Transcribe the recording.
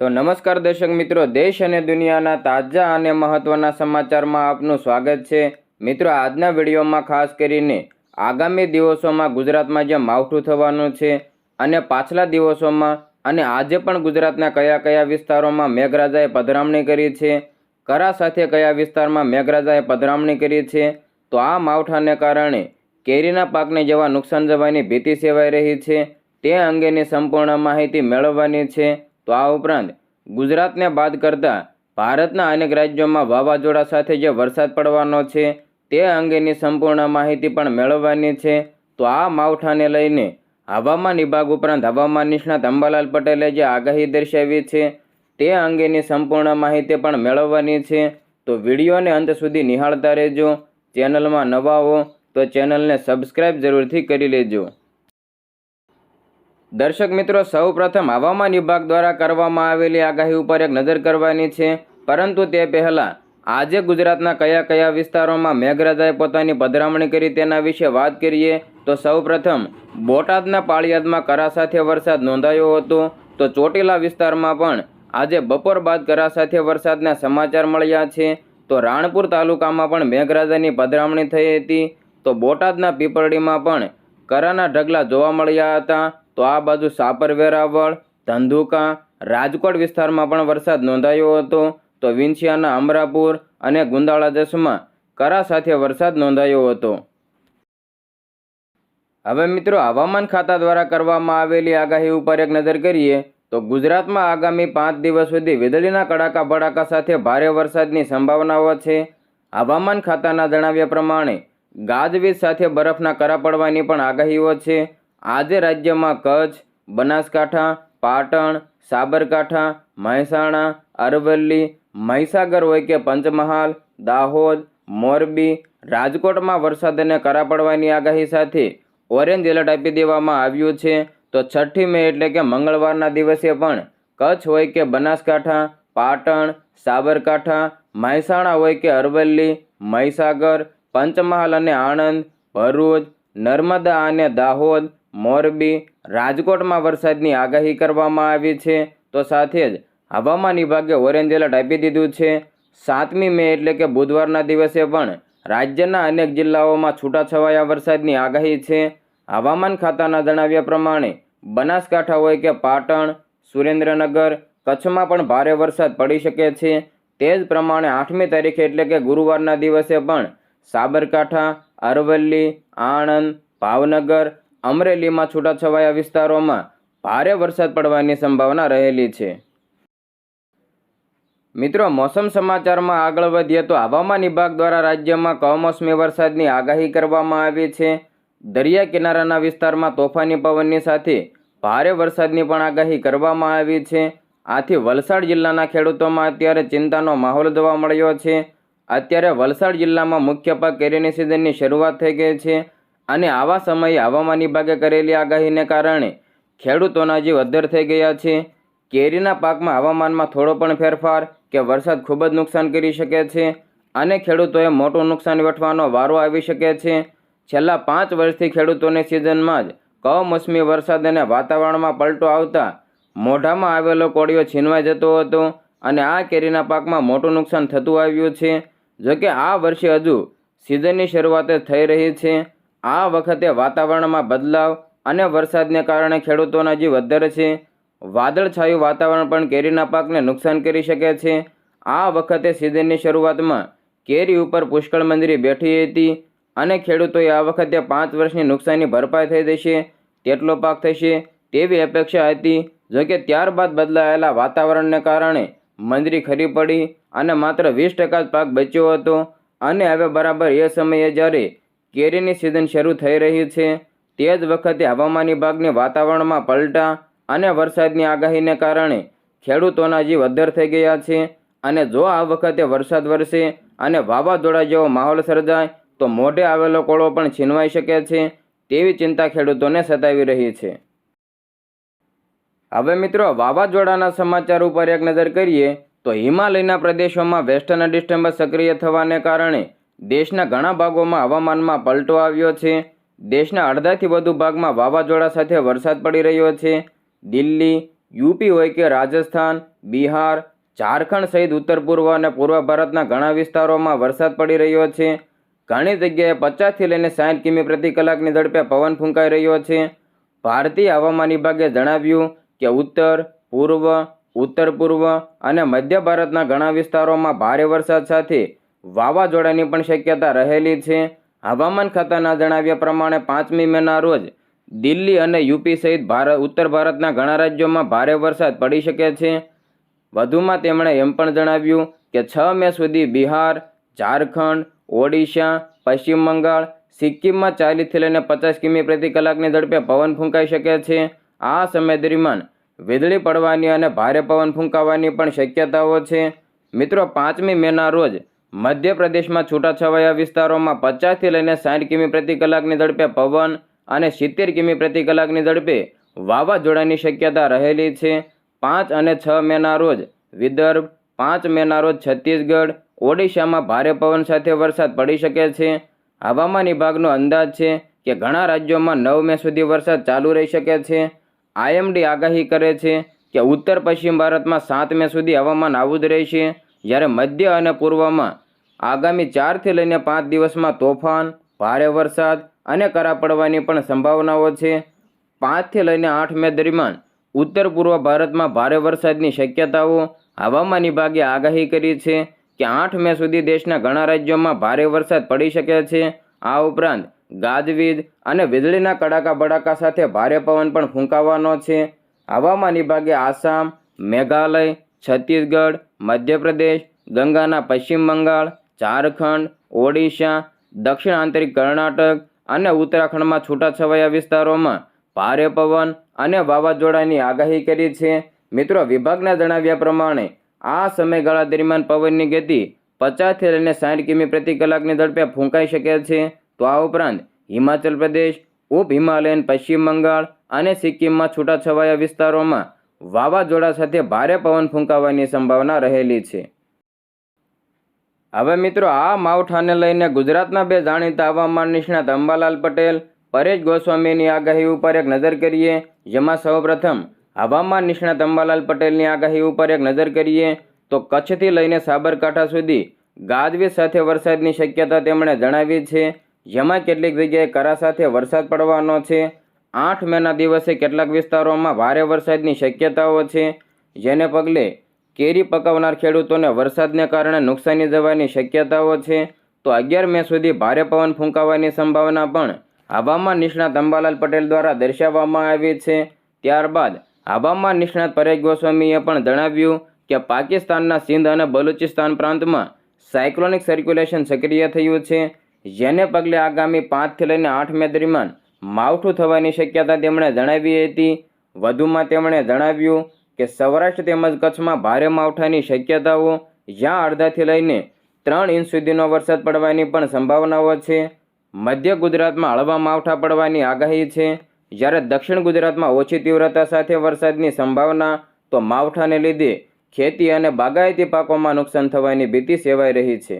તો નમસ્કાર દર્શક મિત્રો, દેશ અને દુનિયાના તાજા અને મહત્વના સમાચારમાં આપનું સ્વાગત છે. મિત્રો, આજના વિડીયોમાં ખાસ કરીને આગામી દિવસોમાં ગુજરાતમાં જે માવઠું થવાનું છે અને પાછલા દિવસોમાં અને આજે પણ ગુજરાતના કયા કયા વિસ્તારોમાં મેઘરાજાએ પધરામણી કરી છે, કરા સાથે કયા વિસ્તારમાં મેઘરાજાએ પધરામણી કરી છે, તો આ માવઠાને કારણે કેરીના પાકને જેવા નુકસાન જવાની ભીતિ સેવાઈ રહી છે. તે અંગેની સંપૂર્ણ માહિતી મેળવવાની છે. તો આ ઉપરાંત ગુજરાતને બાદ કરતાં ભારતના અનેક રાજ્યોમાં વાવાઝોડા સાથે જે વરસાદ પડવાનો છે, તે અંગેની સંપૂર્ણ માહિતી પણ મેળવવાની છે. તો આ માવઠાને લઈને હવામાન વિભાગ ઉપરાંત હવામાન નિષ્ણાત અંબાલાલ પટેલે જે આગાહી દર્શાવી છે, તે અંગેની સંપૂર્ણ માહિતી પણ મેળવવાની છે. તો વિડીયોને અંત સુધી નિહાળતા રહેજો. ચેનલમાં નવા હો તો ચેનલને સબસ્ક્રાઈબ જરૂરથી કરી લેજો. દર્શક મિત્રો સૌ પ્રથમ હવામાન વિભાગ દ્વારા કરવામાં આવેલી આગાહી ઉપર એક નજર કરવાની છે. પરંતુ તે પહેલાં આજે ગુજરાતના કયા કયા વિસ્તારોમાં મેઘરાજાએ પોતાની પધરામણી કરી તેના વિશે વાત કરીએ, તો સૌ પ્રથમ બોટાદના પાળિયાદમાં કરા સાથે વરસાદ નોંધાયો હતો. તો ચોટીલા વિસ્તારમાં પણ આજે બપોર બાદ કરા સાથે વરસાદના સમાચાર મળ્યા છે. તો રાણપુર તાલુકામાં પણ મેઘરાજાની પધરામણી થઈ હતી. તો બોટાદના પીપરડીમાં પણ કરાના ઢગલા જોવા મળ્યા હતા. તો આ બાજુ સાપર વેરાવળ ધંધુકા, રાજકોટ વિસ્તારમાં પણ વરસાદ નોંધાયો હતો. તો વિંછિયાના અમરાપુર અને ગુંદાળા જસમાં કરા સાથે વરસાદ નોંધાયો હતો. હવે મિત્રો, હવામાન ખાતા દ્વારા કરવામાં આવેલી આગાહી ઉપર એક નજર કરીએ, તો ગુજરાતમાં આગામી પાંચ દિવસ સુધી વીજળીના કડાકા ભડાકા સાથે ભારે વરસાદની સંભાવનાઓ છે. હવામાન ખાતાના જણાવ્યા પ્રમાણે, ગાજવીજ સાથે બરફના કરા પડવાની પણ આગાહીઓ છે. આજે રાજ્યમાં કચ્છ, બનાસકાંઠા, પાટણ, સાબરકાંઠા, મહેસાણા, અરવલ્લી, મહીસાગર હોય કે પંચમહાલ, દાહોદ, મોરબી, રાજકોટમાં વરસાદ અને કરા પડવાની આગાહી સાથે ઓરેન્જ એલર્ટ આપી દેવામાં આવ્યું છે. તો છઠ્ઠી મે એટલે કે મંગળવારના દિવસે પણ કચ્છ હોય કે બનાસકાંઠા, પાટણ, સાબરકાંઠા, મહેસાણા હોય કે અરવલ્લી, મહીસાગર, પંચમહાલ અને આણંદ, ભરૂચ, નર્મદા અને દાહોદ મોરબી, રાજકોટમાં વરસાદની આગાહી કરવામાં આવી છે. તો સાથે જ હવામાન વિભાગે ઓરેન્જ એલર્ટ આપી દીધું છે. સાતમી મે એટલે કે બુધવારના દિવસે પણ રાજ્યના અનેક જિલ્લાઓમાં છૂટાછવાયા વરસાદની આગાહી છે. હવામાન ખાતાના જણાવ્યા પ્રમાણે, બનાસકાંઠા હોય કે પાટણ, સુરેન્દ્રનગર, કચ્છમાં પણ ભારે વરસાદ પડી શકે છે. તે જ પ્રમાણે આઠમી તારીખે એટલે કે ગુરુવારના દિવસે પણ સાબરકાંઠા, અરવલ્લી, આણંદ, ભાવનગર અમરેલીમાં છૂટાછવાયા વિસ્તારોમાં ભારે વરસાદ પડવાની સંભાવના રહેલી છે. મિત્રો, મોસમ સમાચારમાં આગળ વધીએ તો હવામાન વિભાગ દ્વારા રાજ્યમાં કમોસમી વરસાદની આગાહી કરવામાં આવી છે. દરિયા કિનારાના વિસ્તારમાં તોફાની પવનની સાથે ભારે વરસાદની પણ આગાહી કરવામાં આવી છે. આથી વલસાડ જિલ્લાના ખેડૂતોમાં અત્યારે ચિંતાનો માહોલ જોવા મળ્યો છે. અત્યારે વલસાડ જિલ્લામાં મુખ્ય પાક કેરીની સિઝનની શરૂઆત થઈ ગઈ છે. અને આવા સમયે હવામાન વિભાગે કરેલી આગાહીને કારણે ખેડૂતોના જીવ અદ્ધર થઈ ગયા છે. કેરીના પાકમાં હવામાનમાં થોડો પણ ફેરફાર કે વરસાદ ખૂબ જ નુકસાન કરી શકે છે અને ખેડૂતોએ મોટું નુકસાન વેઠવાનો વારો આવી શકે છે. છેલ્લા પાંચ વર્ષથી ખેડૂતોની સિઝનમાં જ કમોસમી વરસાદ અને વાતાવરણમાં પલટો આવતા મોઢામાં આવેલો કોળિયો છીનવાઈ જતો હતો અને આ કેરીના પાકમાં મોટું નુકસાન થતું આવ્યું છે. જોકે આ વર્ષે હજુ સિઝનની શરૂઆત થઈ રહી છે. આ વખતે વાતાવરણમાં બદલાવ અને વરસાદને કારણે ખેડૂતોના જીવ વધારે છે. વાદળછાયું વાતાવરણ પણ કેરીના પાકને નુકસાન કરી શકે છે. આ વખતે સિઝનની શરૂઆતમાં કેરી ઉપર પુષ્કળ મંદિરી બેઠી હતી અને ખેડૂતોએ આ વખતે પાંચ વર્ષની નુકસાની ભરપાઈ થઈ જશે, તેટલો પાક થશે તેવી અપેક્ષા હતી. જોકે ત્યારબાદ બદલાયેલા વાતાવરણને કારણે મંદરી ખરી પડી અને માત્ર વીસ ટકા જ પાક બચ્યો હતો અને હવે બરાબર એ સમયે જ્યારે કેરીની સિઝન શરૂ થઈ રહી છે. તે જ વખતે હવામાન વિભાગની વાતાવરણમાં પલટા અને વરસાદની આગાહીને કારણે ખેડૂતોના જીવ અદ્ધર થઈ ગયા છે. અને જો આ વખતે વરસાદ વરસે અને વાવાઝોડા જેવો માહોલ સર્જાય, તો મોઢે આવેલો કોળો પણ છીનવાઈ શકે છે તેવી ચિંતા ખેડૂતોને સતાવી રહી છે. હવે મિત્રો, વાવાઝોડાના સમાચાર ઉપર એક નજર કરીએ, તો હિમાલયના પ્રદેશોમાં વેસ્ટર્ન ડિસ્ટર્બન્સ સક્રિય થવાને કારણે દેશના ઘણા ભાગોમાં હવામાનમાં પલટો આવ્યો છે. દેશના અડધાથી વધુ ભાગમાં વાવાઝોડા સાથે વરસાદ પડી રહ્યો છે. દિલ્હી, યુપી હોય કે રાજસ્થાન, બિહાર, ઝારખંડ સહિત ઉત્તર પૂર્વ અને પૂર્વ ભારતના ઘણા વિસ્તારોમાં વરસાદ પડી રહ્યો છે. ઘણી જગ્યાએ પચાસથી લઈને સાઠ કિમી પ્રતિ કલાકની ઝડપે પવન ફૂંકાઈ રહ્યો છે. ભારતીય હવામાન વિભાગે જણાવ્યું કે ઉત્તર, પૂર્વ ઉત્તર પૂર્વ અને મધ્ય ભારતના ઘણા વિસ્તારોમાં ભારે વરસાદ સાથે વાવાઝોડાની પણ શક્યતા રહેલી છે. હવામાન ખાતાના જણાવ્યા પ્રમાણે પાંચમી મેના રોજ દિલ્હી અને યુપી સહિત ભારત, ઉત્તર ભારતના ઘણા રાજ્યોમાં ભારે વરસાદ પડી શકે છે. વધુમાં તેમણે એમ પણ જણાવ્યું કે છ મે સુધી બિહાર, ઝારખંડ, ઓડિશા, પશ્ચિમ બંગાળ, સિક્કિમમાં ચાલીસથી લઈને પચાસ કિમી પ્રતિ કલાકની ઝડપે પવન ફૂંકાઈ શકે છે. આ સમય દરમિયાન વીજળી પડવાની અને ભારે પવન ફૂંકાવાની પણ શક્યતાઓ છે. મિત્રો, પાંચમી મેના રોજ મધ્યપ્રદેશમાં છૂટાછવાયા વિસ્તારોમાં પચાસથી લઈને સાઠ કિમી પ્રતિ કલાકની ઝડપે પવન અને સિત્તેર કિમી પ્રતિ કલાકની ઝડપે વાવાઝોડાની શક્યતા રહેલી છે. પાંચ અને છ મેના રોજ વિદર્ભ, પાંચ મેના રોજ છત્તીસગઢ, ઓડિશામાં ભારે પવન સાથે વરસાદ પડી શકે છે. હવામાન વિભાગનો અંદાજ છે કે ઘણા રાજ્યોમાં નવ મે સુધી વરસાદ ચાલુ રહી શકે છે. આઈએમડી આગાહી કરે છે કે ઉત્તર પશ્ચિમ ભારતમાં સાત મે સુધી હવામાન આવું જ રહેશે. જ્યારે મધ્ય અને પૂર્વમાં આગામી ચારથી લઈને પાંચ દિવસમાં તોફાન, ભારે વરસાદ અને કરા પડવાની પણ સંભાવનાઓ છે. પાંચથી લઈને આઠ મે દરમિયાન ઉત્તર પૂર્વ ભારતમાં ભારે વરસાદની શક્યતાઓ હવામાન વિભાગે આગાહી કરી છે કે આઠ મે સુધી દેશના ઘણા રાજ્યોમાં ભારે વરસાદ પડી શકે છે. આ ઉપરાંત ગાજવીજ અને વીજળીના કડાકા બડાકા સાથે ભારે પવન પણ ફૂંકાવાનો છે. હવામાન વિભાગે આસામ, મેઘાલય છત્તીસગઢ, મધ્યપ્રદેશ, ગંગાના પશ્ચિમ બંગાળ, ઝારખંડ, ઓડિશા દક્ષિણ આંતરિક કર્ણાટક અને ઉત્તરાખંડમાં છૂટાછવાયા વિસ્તારોમાં ભારે પવન અને વાવાઝોડાની આગાહી કરી છે. મિત્રો, વિભાગના જણાવ્યા પ્રમાણે, આ સમયગાળા દરમિયાન પવનની ગતિ પચાસથી લઈને સાઠ કિમી પ્રતિ કલાકની ઝડપે ફૂંકાઈ શકે છે. તો આ ઉપરાંત હિમાચલ પ્રદેશ, ઉપ હિમાલયન, પશ્ચિમ બંગાળ અને સિક્કિમમાં છૂટાછવાયા વિસ્તારોમાં વાવાઝોડા સાથે ભારે પવન ફૂંકાવાની સંભાવના રહેલી છે. હવે મિત્રો, આ માવઠાને લઈને ગુજરાતના બે જાણીતા હવામાન નિષ્ણાત અંબાલાલ પટેલ, પરેશ ગોસ્વામીની આગાહી ઉપર એક નજર કરીએ. જેમાં સૌપ્રથમ, હવામાન નિષ્ણાત અંબાલાલ પટેલની આગાહી ઉપર એક નજર કરીએ. તો કચ્છથી લઈને સાબરકાંઠા સુધી ગાજવીજ સાથે વરસાદની શક્યતા તેમણે જણાવી છે. જેમાં કેટલીક જગ્યાએ કરા સાથે વરસાદ પડવાનો છે. આઠ મેના દિવસે કેટલાક વિસ્તારોમાં ભારે વરસાદની શક્યતાઓ છે, જેને પગલે કેરી પકાવનાર ખેડૂતોને વરસાદને કારણે નુકસાની જવાની શક્યતાઓ છે. તો અગિયાર મે સુધી ભારે પવન ફૂંકાવાની સંભાવના પણ હવામાન નિષ્ણાત અંબાલાલ પટેલ દ્વારા દર્શાવવામાં આવી છે. ત્યારબાદ હવામાન નિષ્ણાત પરેશ ગોસ્વામીએ પણ જણાવ્યું કે પાકિસ્તાનના સિંધ અને બલુચિસ્તાન પ્રાંતમાં સાયક્લોનિક સર્ક્યુલેશન સક્રિય થયું છે, જેને પગલે આગામી પાંચથી લઈને આઠ મે દરમિયાન માવઠું થવાની શક્યતા તેમણે જણાવી હતી. વધુમાં તેમણે જણાવ્યું કે સૌરાષ્ટ્ર તેમજ કચ્છમાં ભારે માવઠાની શક્યતાઓ જ્યાં અડધાથી લઈને ત્રણ ઇંચ સુધીનો વરસાદ પડવાની પણ સંભાવનાઓ છે. મધ્ય ગુજરાતમાં હળવા માવઠા પડવાની આગાહી છે. જ્યારે દક્ષિણ ગુજરાતમાં ઓછી તીવ્રતા સાથે વરસાદની સંભાવના, તો માવઠાને લીધે ખેતી અને બાગાયતી પાકોમાં નુકસાન થવાની ભીતિ સેવાઈ રહી છે.